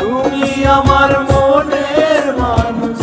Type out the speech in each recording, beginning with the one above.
তুমি আমার মনের মানুষ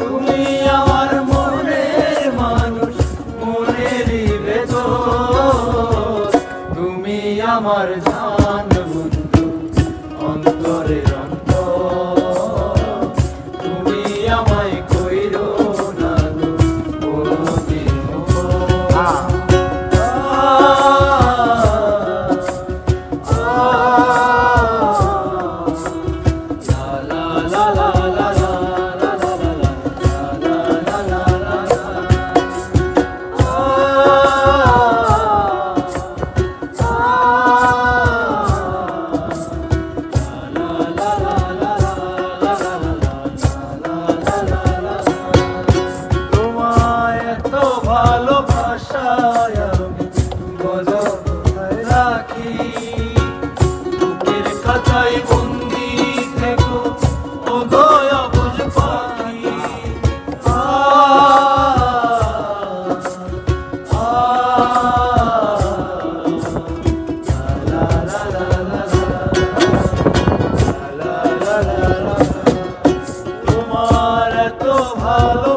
তুমি আমার মনের তুমি আমার ভালো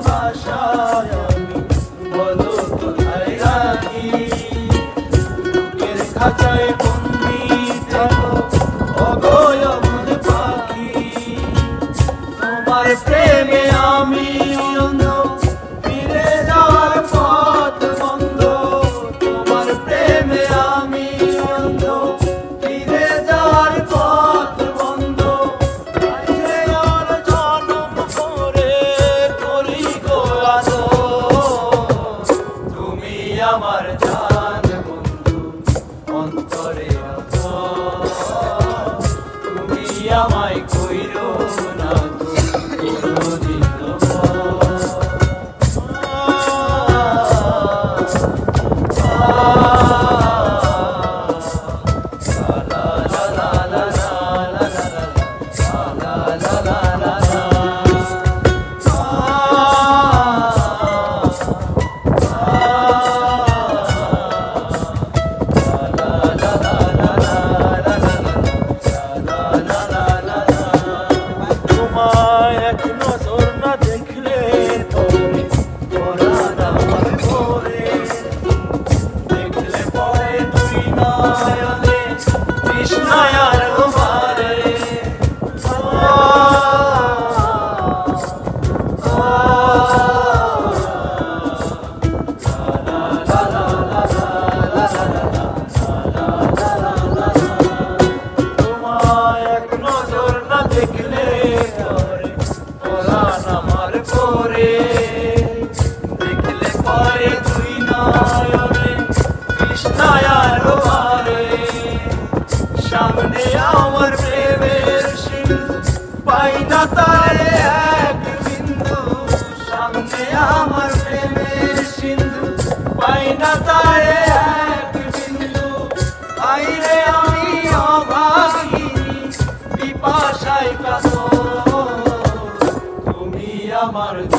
আমার